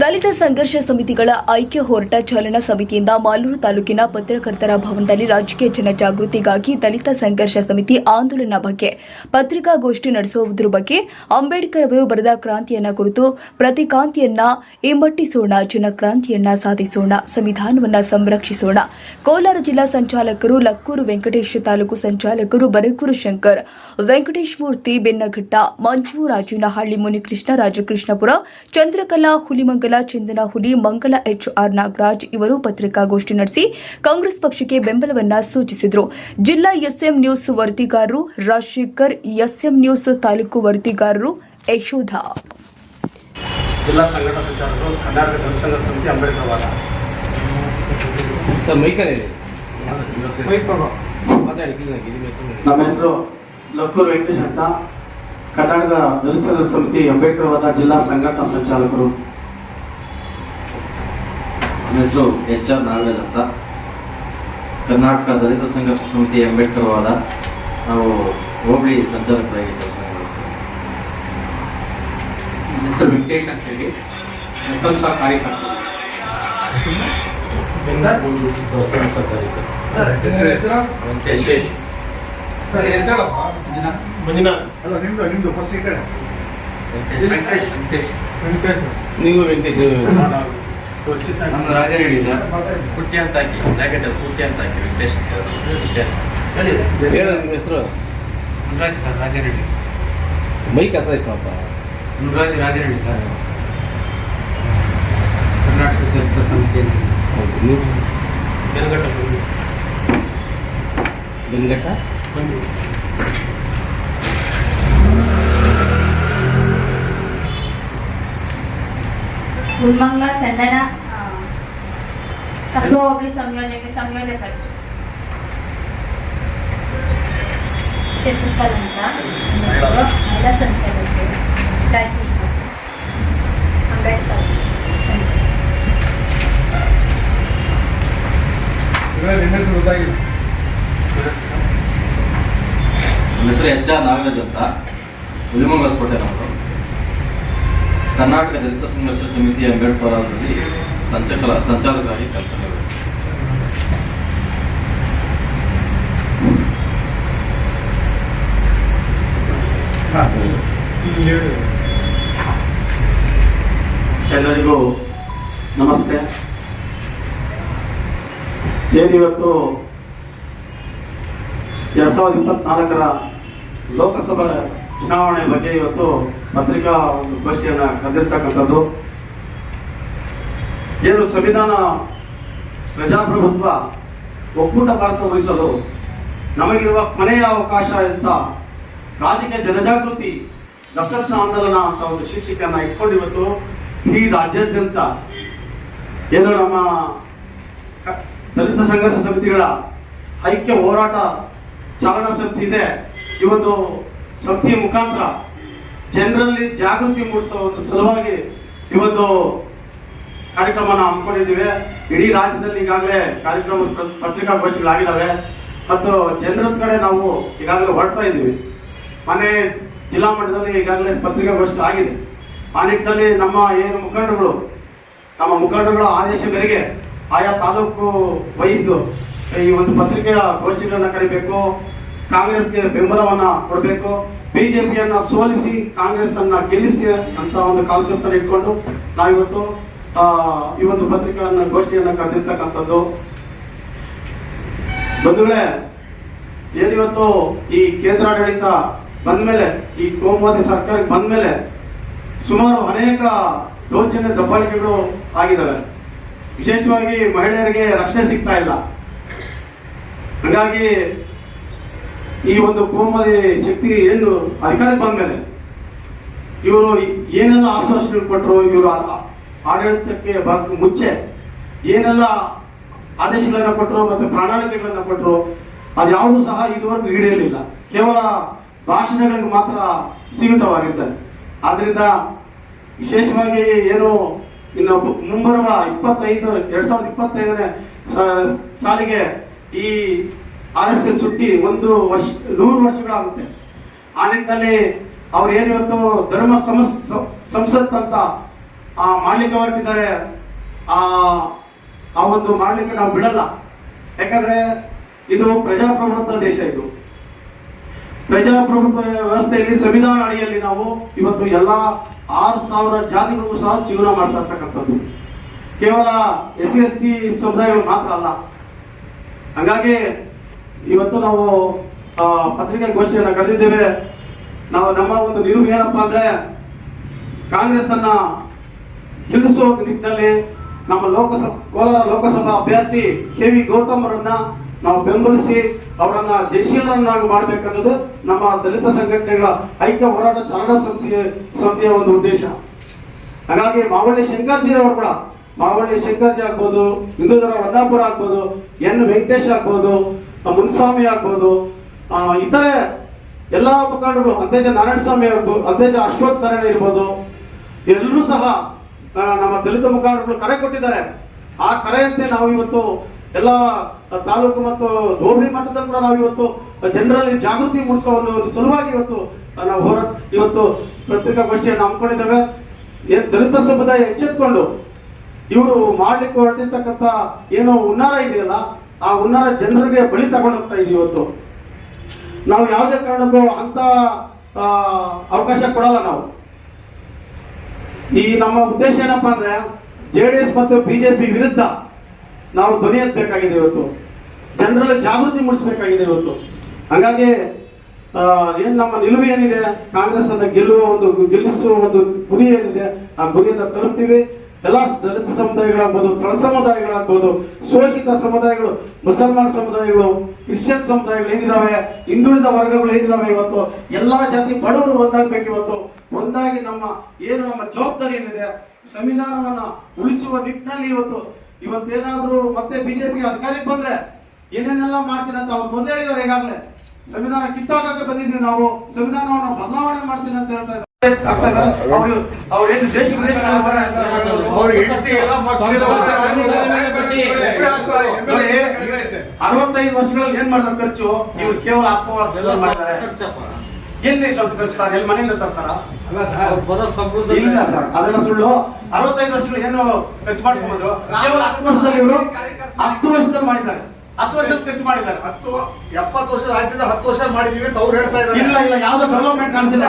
ದಲಿತ ಸಂಘರ್ಷ ಸಮಿತಿಗಳ ಐಕ್ಯ ಹೋರಾಟ ಚಾಲನಾ ಸಮಿತಿಯಿಂದ ಮಾಲೂರು ತಾಲೂಕಿನ ಪತ್ರಕರ್ತರ ಭವನದಲ್ಲಿ ರಾಜಕೀಯ ಜನಜಾಗೃತಿಗಾಗಿ ದಲಿತ ಸಂಘರ್ಷ ಸಮಿತಿ ಆಂದೋಲನ ಬಗ್ಗೆ ಪತ್ರಿಕಾಗೋಷ್ಠಿ ನಡೆಸುವುದರ ಬಗ್ಗೆ ಅಂಬೇಡ್ಕರ್ ಅವರು ಬರೆದ ಕ್ರಾಂತಿಯನ್ನ ಕುರಿತು ಪ್ರತಿಕಾಂತಿಯನ್ನ ಹಿಮ್ಮಟ್ಟಿಸೋಣ ಜನಕ್ರಾಂತಿಯನ್ನ ಸಾಧಿಸೋಣ, ಸಂವಿಧಾನವನ್ನ ಸಂರಕ್ಷಿಸೋಣ. ಕೋಲಾರ ಜಿಲ್ಲಾ ಸಂಚಾಲಕರು ಲಕ್ಕೂರು ವೆಂಕಟೇಶ್ ತಾಲೂಕು ಸಂಚಾಲಕರು ಬರಗೂರು ಶಂಕರ್ ವೆಂಕಟೇಶ್ ಮೂರ್ತಿ ಬೆನ್ನಘಟ್ಟ ಮಂಜು ರಾಜಿನಹಳ್ಳಿ ಮುನಿಕೃಷ್ಣ, ರಾಜಕೃಷ್ಣಪುರ, ಚಂದ್ರಕಲಾ ಹುಲಿಮಂಗಲ ಚಂದನ ಹುಲಿ ಮಂಗಲ ಎಚ್ ಆರ್ ನಾಗರಾಜ್ ಇವರು ಪತ್ರಿಕಾಗೋಷ್ಠಿ ನಡೆಸಿ ಕಾಂಗ್ರೆಸ್ ಪಕ್ಷಕ್ಕೆ ಬೆಂಬಲವನ್ನ ಸೂಚಿಸಿದರು. ಜಿಲ್ಲಾ ಎಸ್ಎಂ ನ್ಯೂಸ್ ವರದಿಗಾರರು ರಾಜಶೇಖರ್ ಎಸ್ಎಂ ನ್ಯೂಸ್ ತಾಲೂಕು ವರದಿಗಾರರು ಯಶೋಧ. ಜಿಲ್ಲಾ ಸಂಘಟನಾ ಸಂಚಾಲಕರು ಕರ್ನಾಟಕ ಜನಸಂಘ ಸಮಿತಿ ಅಂಬೇಡ್ಕರ್ ಸರ್ ಮೈಕಲ್ ಹೇಳಿ. ನಮ್ಮ ಹೆಸರು ಲಕ್ಕೂರು ವೆಂಕಟೇಶ್ ಅಂತ. ಕರ್ನಾಟಕ ದಲಿತ ಸಂಘ ಸಮಿತಿ ಅಂಬೇಡ್ಕರ್ ವಾದ ಜಿಲ್ಲಾ ಸಂಘಟನಾ ಸಂಚಾಲಕರು. ನನ್ನ ಹೆಸರು ಎಚ್ ಆರ್ ನಾಗರಾಜ್ ಅಂತ ಕರ್ನಾಟಕ ದಲಿತ ಸಂಘರ್ಷ ಸಮಿತಿ ಅಂಬೇಡ್ಕರ್ ವಾದ ನಾವು ಹೋಬಳಿ ಸಂಚಾಲಕರಾಗಿ ಕೆಲಸ ನನ್ನ ಹೆಸರು ವೆಂಕಟೇಶ್. ಅಂತ ಹೇಳಿ. ವೆಂಕಟೇಶ್ ನೀವು ವೆಂಕಟೇಶ್. ನಮ್ದು ರಾಜರೇಡಿ ಸರ್ ಕುಟ್ಟಿ ಅಂತ ಹಾಕಿ ಬ್ರಾಕೆಟ್ ಕುಟ್ಟಿ ಅಂತ ಹಾಕಿ ವೆಂಕಟೇಶ್ ಅಂತ ಹೇಳಿ. ಪುಟ್ಟಿ ನಿಮ್ಮ ಹೆಸರು? ಮುನ್ರಾಜ್ ಸರ್ ರಾಜರೇಡಿ ಮೈಕ್ ಹತ್ರ ಇತ್ತಪ್ಪ ಮುನ್ರಾಜ್ ರಾಜರೇಡಿ ಸರ್. ಕರ್ನಾಟಕ ದಲಿತ ಸಮಿತಿಯಲ್ಲಿ ಹೌದು ನೀವು? ಬೆಂಗಟ್ಟ ಗುಲ್ಮಂಗ್ಲ ಚಂದನ. ಕಸಬಾ ಹೋಬಳಿ ಸಂಯೋಜನೆ ಸಂಯೋಜಕರು ಶತ್ರುಕಲ್ ಅಂತ. ಮಹಿಳಾ ಸಂಸ್ಥೆಗಳಿಗೆ ರಾಜಕೃಷ್ಣ. ಅಂಬೇಡ್ಕರ್. ನನ್ನ ಹೆಸರು ಎಚ್ ಆರ್ ನಾಗರಾಜ್ ಅಂತ. ಹುಲಿಮಂಗ ನಮ್ಮದು ಕರ್ನಾಟಕ ದಲಿತ ಸಂಘರ್ಷ ಸಮಿತಿ ಅಂಬೇಡ್ಕರ್ ವಾದದಲ್ಲಿ ಸಂಚಾಲಕ ಸಂಚಾಲಕರಾಗಿ ಕೆಲಸ ನಿರ್ವಹಿಸ್ತೀವಿ ಎಲ್ಲರಿಗೂ ನಮಸ್ತೆ. ಏನಿವತ್ತು ಎರಡ್ ಸಾವಿರದ ಇಪ್ಪತ್ನಾಲ್ಕರ ಲೋಕಸಭಾ ಚುನಾವಣೆ ಬಗ್ಗೆ ಇವತ್ತು ಪತ್ರಿಕಾ ಒಂದು ಗೋಷ್ಠಿಯನ್ನು ಕರೆದಿರ್ತಕ್ಕಂಥದ್ದು. ಏನು ಸಂವಿಧಾನ ಪ್ರಜಾಪ್ರಭುತ್ವ ಒಕ್ಕೂಟ ಭಾರತ ಉಳಿಸಲು ನಮಗಿರುವ ಕೊನೆಯ ಅವಕಾಶ ಅಂತ ರಾಜಕೀಯ ಜನಜಾಗೃತಿ ದಸಂಸ ಆಂದೋಲನ ಅಂತ ಒಂದು ಶೀರ್ಷಿಕೆಯನ್ನ ಇಟ್ಕೊಂಡು ಇವತ್ತು ಇಡೀ ರಾಜ್ಯಾದ್ಯಂತ ಏನು ನಮ್ಮ ದಲಿತ ಸಂಘರ್ಷ ಸಮಿತಿಗಳ ಐಕ್ಯ ಹೋರಾಟ ಚಾಲನಾ ಸಮಿತಿ ಇದೆ. ಇವತ್ತು ಸಮಿತಿಯ ಮುಖಾಂತರ ಜನರಲ್ಲಿ ಜಾಗೃತಿ ಮೂಡಿಸುವ ಒಂದು ಸಲುವಾಗಿ ಇವತ್ತು ಕಾರ್ಯಕ್ರಮನ ಹಮ್ಮಿಕೊಂಡಿದ್ದೀವಿ. ಇಡೀ ರಾಜ್ಯದಲ್ಲಿ ಈಗಾಗಲೇ ಕಾರ್ಯಕ್ರಮ ಪತ್ರಿಕಾ ಪತ್ರಿಕಾಗೋಷ್ಠಿಗಳಾಗಿದ್ದಾವೆ ಮತ್ತು ಜನರ ಕಡೆ ನಾವು ಈಗಾಗಲೇ ಹೊರಡ್ತಾ ಇದ್ದೀವಿ. ಮನೆ ಜಿಲ್ಲಾ ಮಟ್ಟದಲ್ಲಿ ಈಗಾಗಲೇ ಪತ್ರಿಕಾಗೋಷ್ಠಿ ಆಗಿದೆ. ಆ ನಿಟ್ಟಿನಲ್ಲಿ ನಮ್ಮ ಏನು ಮುಖಂಡರುಗಳು, ನಮ್ಮ ಮುಖಂಡರುಗಳ ಆದೇಶ ಮೇರೆಗೆ ಆಯಾ ತಾಲೂಕು ವಹಿಸು ಈ ಒಂದು ಪತ್ರಿಕೆಯ ಗೋಷ್ಠಿಗಳನ್ನ ಕರಿಬೇಕು. ಕಾಂಗ್ರೆಸ್ಗೆ ಬೆಂಬಲವನ್ನ ಕೊಡಬೇಕು. ಬಿಜೆಪಿಯನ್ನ ಸೋಲಿಸಿ ಕಾಂಗ್ರೆಸ್ ಅನ್ನ ಗೆಲ್ಲಿಸಿ ಅಂತ ಒಂದು ಕಾನ್ಸೆಪ್ಟ್ ಅನ್ನು ಇಟ್ಕೊಂಡು ನಾವಿವತ್ತು ಈ ಒಂದು ಪತ್ರಿಕೆಯನ್ನ, ಗೋಷ್ಠಿಯನ್ನ ಕರೆದಿರ್ತಕ್ಕಂಥದ್ದು. ಬಂಧುಗಳೇ, ಏನಿವತ್ತು ಈ ಕೇಂದ್ರಾಡಳಿತ ಬಂದ್ಮೇಲೆ, ಈ ಕೋಮುವಾದಿ ಸರ್ಕಾರಕ್ಕೆ ಬಂದ್ಮೇಲೆ ಸುಮಾರು ಅನೇಕ ದೌರ್ಜನ್ಯ ದಬ್ಬಾಳಿಕೆಗಳು ಆಗಿದ್ದಾವೆ. ವಿಶೇಷವಾಗಿ ಮಹಿಳೆಯರಿಗೆ ರಕ್ಷಣೆ ಸಿಗ್ತಾ ಇಲ್ಲ. ಹಾಗಾಗಿ ಈ ಒಂದು ಕೋಮದ ಶಕ್ತಿ ಏನು ಅಧಿಕಾರಕ್ಕೆ ಬಂದ್ಮೇಲೆ ಇವರು ಏನೆಲ್ಲ ಆಶ್ವಾಸನೆ ಕೊಟ್ಟರು, ಇವರು ಆಡಳಿತಕ್ಕೆ ಮುಂಚೆ ಏನೆಲ್ಲ ಆದೇಶಗಳನ್ನು ಕೊಟ್ಟರು ಮತ್ತು ಪ್ರಣಾಳಿಕೆಗಳನ್ನ ಕೊಟ್ಟರು ಅದ್ಯಾವುದು ಸಹ ಇದುವರೆಗೂ ಈಡೇರಲಿಲ್ಲ. ಕೇವಲ ಭಾಷಣಗಳಿಗೆ ಮಾತ್ರ ಸೀಮಿತವಾಗಿರ್ತದೆ. ಆದ್ದರಿಂದ ವಿಶೇಷವಾಗಿ ಏನು ಇನ್ನು ಮುಂಬರುವ ಇಪ್ಪತ್ತೈದು, ಎರಡ್ ಸಾವಿರದ ಇಪ್ಪತ್ತೈದನೇ ಸಾಲಿಗೆ ಈ ಆರ್ ಸುಟ್ಟಿ ಒಂದು ವರ್ಷ, ನೂರು ವರ್ಷಗಳಾಗುತ್ತೆ. ಆ ನಿಟ್ಟಿನಲ್ಲಿ ಅವ್ರು ಏನಿವತ್ತು ಧರ್ಮ ಸಂಸತ್ ಅಂತ ಆ ಮಾಡ್ಲಿಕ್ಕೆ ಹೊರಟಿದ್ದಾರೆ. ಆ ಆ ಒಂದು ಮಾಡ್ಲಿಕ್ಕೆ ನಾವು ಬಿಡಲ್ಲ. ಯಾಕಂದ್ರೆ ಇದು ಪ್ರಜಾಪ್ರಭುತ್ವ ದೇಶ ಇದು. ಪ್ರಜಾಪ್ರಭುತ್ವ ವ್ಯವಸ್ಥೆಯಲ್ಲಿ ಸಂವಿಧಾನ ಅಡಿಯಲ್ಲಿ ನಾವು ಇವತ್ತು ಎಲ್ಲ ಆರು ಸಾವಿರ ಜಾತಿಗಳಿಗೂ ಸಹ ಜೀವನ ಮಾಡ್ತಾ ಇರ್ತಕ್ಕಂಥದ್ದು. ಕೇವಲ ಎಸ್ ಸಿ ಎಸ್ ಟಿ ಸಮುದಾಯಗಳು ಮಾತ್ರ ಅಲ್ಲ. ಹಾಗಾಗಿ ಇವತ್ತು ನಾವು ಪತ್ರಿಕಾಗೋಷ್ಠಿಯನ್ನು ಪತ್ರಿಕೆ ಗೋಷ್ಠಿಯನ್ನು ಕರೆದಿದ್ದೇವೆ. ನಾವು ನಮ್ಮ ಒಂದು ನಿಲುವು ಏನಪ್ಪಾ ಅಂದ್ರೆ, ಕಾಂಗ್ರೆಸ್ ಅನ್ನ ಗೆಲ್ಲಿಸುವ ನಿಟ್ಟಿನಲ್ಲಿ ನಮ್ಮ ಲೋಕಸಭಾ ಕೋಲಾರ ಲೋಕಸಭಾ ಅಭ್ಯರ್ಥಿ ಕೆ ವಿ ಗೌತಮ್ ಅವರನ್ನ ನಾವು ಬೆಂಬಲಿಸಿ ಅವರನ್ನ ಜಯಶೀಲರನ್ನಾಗಿ ಮಾಡಬೇಕನ್ನೋದು ನಮ್ಮ ದಲಿತ ಸಂಘಟನೆಗಳ ಐಕ್ಯ ಹೋರಾಟ ಚಾರಣ ಸಮಿತಿ ಸಮಿತಿಯ ಒಂದು ಉದ್ದೇಶ. ಹಾಗಾಗಿ ಮಾವಳ್ಳಿ ಶಂಕರ್ಜಿ ಅವರು ಕೂಡ, ಮಾವಳ್ಳಿ ಶಂಕರ್ಜಿ ಆಗ್ಬೋದು ಹಿಂದೂಧರ ವಂದಾಪುರ ಆಗ್ಬೋದು, ಎನ್ ವೆಂಕಟೇಶ್ ಆಗ್ಬೋದು ಮುನ್ಸ್ವಾಮಿ ಆಗ್ಬೋದು ಇತರೆ ಎಲ್ಲ ಮುಖಂಡರು ಅಧ್ಯಕ್ಷ ನಾರಾಯಣ ಸ್ವಾಮಿ ಆಗ್ಬೋದು ಅಧ್ಯಕ್ಷ ಅಶ್ವಥ್ ನಾರಾಯಣ ಇರ್ಬೋದು, ಎಲ್ಲರೂ ಸಹ ನಮ್ಮ ದಲಿತ ಮುಖಂಡರು ಕರೆ ಕೊಟ್ಟಿದ್ದಾರೆ. ಆ ಕರೆಯಂತೆ ನಾವು ಇವತ್ತು ಎಲ್ಲ ತಾಲೂಕು ಮತ್ತು ಹೋಬಳಿ ಮಟ್ಟದಲ್ಲಿ ಕೂಡ ನಾವು ಇವತ್ತು ಜನರಲ್ಲಿ ಜಾಗೃತಿ ಮೂಡಿಸುವ ಸಲುವಾಗಿ ಇವತ್ತು ನಾವು ಹೋರಾಟ ಇವತ್ತು ಪತ್ರಿಕಾಗೋಷ್ಠಿಯನ್ನು ಹಮ್ಮಿಕೊಂಡಿದ್ದೇವೆ. ದಲಿತ ಸಮುದಾಯ ಎಚ್ಚೆತ್ಕೊಂಡು ಇವರು ಮಾಡ್ಲಿಕ್ಕೆ ಹೊರಟಿರ್ತಕ್ಕಂಥ ಏನೋ ಹುನ್ನಾರ ಇದೆಯಲ್ಲ ಆ ಹುನ್ನಾರ ಜನರಿಗೆ ಬಳಿ ತಗೊಂಡು ಹೋಗ್ತಾ ಇದೀವಿ ಇವತ್ತು. ನಾವು ಯಾವುದೇ ಕಾರಣಕ್ಕೂ ಅಂತ ಅವಕಾಶ ಕೊಡಲ್ಲ ನಾವು. ಈ ನಮ್ಮ ಉದ್ದೇಶ ಏನಪ್ಪಾ ಅಂದ್ರೆ, ಜೆ ಡಿ ಎಸ್ ಮತ್ತು ಬಿಜೆಪಿ ವಿರುದ್ಧ ನಾವು ಧ್ವನಿ ಎತ್ತಬೇಕಾಗಿದೆ ಇವತ್ತು. ಜನರಲ್ಲಿ ಜಾಗೃತಿ ಮೂಡಿಸಬೇಕಾಗಿದೆ ಇವತ್ತು. ಹಾಗಾಗಿ ಏನು ನಮ್ಮ ನಿಲುವು ಏನಿದೆ? ಕಾಂಗ್ರೆಸ್ ಅನ್ನ ಗೆಲ್ಲುವ ಒಂದು, ಗೆಲ್ಲಿಸುವ ಒಂದು ಗುರಿ ಏನಿದೆ, ಆ ಗುರಿಯನ್ನು ತಲುಪ್ತೀವಿ. ಎಲ್ಲ ದಲಿತ ಸಮುದಾಯಗಳಾಗ್ಬೋದು ತಳ ಸಮುದಾಯಗಳಾಗ್ಬೋದು, ಶೋಷಿತ ಸಮುದಾಯಗಳು, ಮುಸಲ್ಮಾನ್ ಸಮುದಾಯಗಳು, ಕ್ರಿಶ್ಚಿಯನ್ ಸಮುದಾಯಗಳು ಏನಿದಾವೆ, ಹಿಂದುಳಿದ ವರ್ಗಗಳು ಏನಿದಾವೆ ಇವತ್ತು, ಎಲ್ಲಾ ಜಾತಿ ಬಡವರು ಒಂದಾಗಬೇಕು ಇವತ್ತು. ಒಂದಾಗಿ ನಮ್ಮ, ಏನು ನಮ್ಮ ಜವಾಬ್ದಾರಿ ಏನಿದೆ, ಸಂವಿಧಾನವನ್ನ ಉಳಿಸುವ ನಿಟ್ಟಿನಲ್ಲಿ ಇವತ್ತು, ಇವತ್ತೇನಾದ್ರೂ ಮತ್ತೆ ಬಿಜೆಪಿ ಅಧಿಕಾರಕ್ಕೆ ಬಂದ್ರೆ ಏನೇನೆಲ್ಲ ಮಾಡ್ತೀನಿ ಅಂತ ಅವ್ರು ಮೊದಲೇ ಹೇಳಿದ್ದಾರೆ ಈಗಾಗಲೇ. ಸಂವಿಧಾನ ಕಿತ್ತಾಕಕ್ಕೆ ಬಂದಿದ್ದೀವಿ ನಾವು, ಸಂವಿಧಾನವನ್ನ ಬದಲಾವಣೆ ಮಾಡ್ತೀನಿ ಅಂತ ಹೇಳ್ತಾ ಇದ್ದಾರೆ. ಅವ್ರು ಅವ್ರು ಏನು ದೇಶ ವಿದೇಶ ನೋಡಿ, ಅರವತ್ತೈದು ವರ್ಷಗಳಲ್ಲಿ ಏನ್ ಮಾಡ್ತಾರೆ ಖರ್ಚು ಇವ್ರು ಕೇವಲ ಹತ್ತು ಮಾಡಿದ್ದಾರೆ ಎಲ್ಲಿ ಸ್ವಲ್ಪ ಖರ್ಚು ಸರ್ ಎಲ್ಲಿ ಮನೆಯಿಂದ ತರ್ತಾರ ಇಲ್ಲ ಸರ್ ಅದೆಲ್ಲ ಸುಳ್ಳು ಅರವತ್ತೈದು ವರ್ಷಗಳು ಏನು ಖರ್ಚು ಮಾಡ್ಕೊಂಡ್ರು ಕೇವಲ ಹತ್ತು ವರ್ಷದಲ್ಲಿ ಇವರು ಹತ್ತು ವರ್ಷದಲ್ಲಿ ಮಾಡಿದ್ದಾರೆ ಹತ್ತು ವರ್ಷದ ಖರ್ಚು ಮಾಡಿದ್ದಾರೆ ಹತ್ತು ಎಪ್ಪತ್ತು ವರ್ಷದ ಆಯ್ತಿದ್ದ ಹತ್ತು ವರ್ಷ ಮಾಡಿದೀವಿ ಅಂತ ಅವ್ರು ಹೇಳ್ತಾ ಇದ್ದಾರೆ ಇಲ್ಲ ಇಲ್ಲ ಯಾವ್ದೋ ಡೆವಲಪ್ಮೆಂಟ್ ಕಾಣಿಸಿಲ್ಲ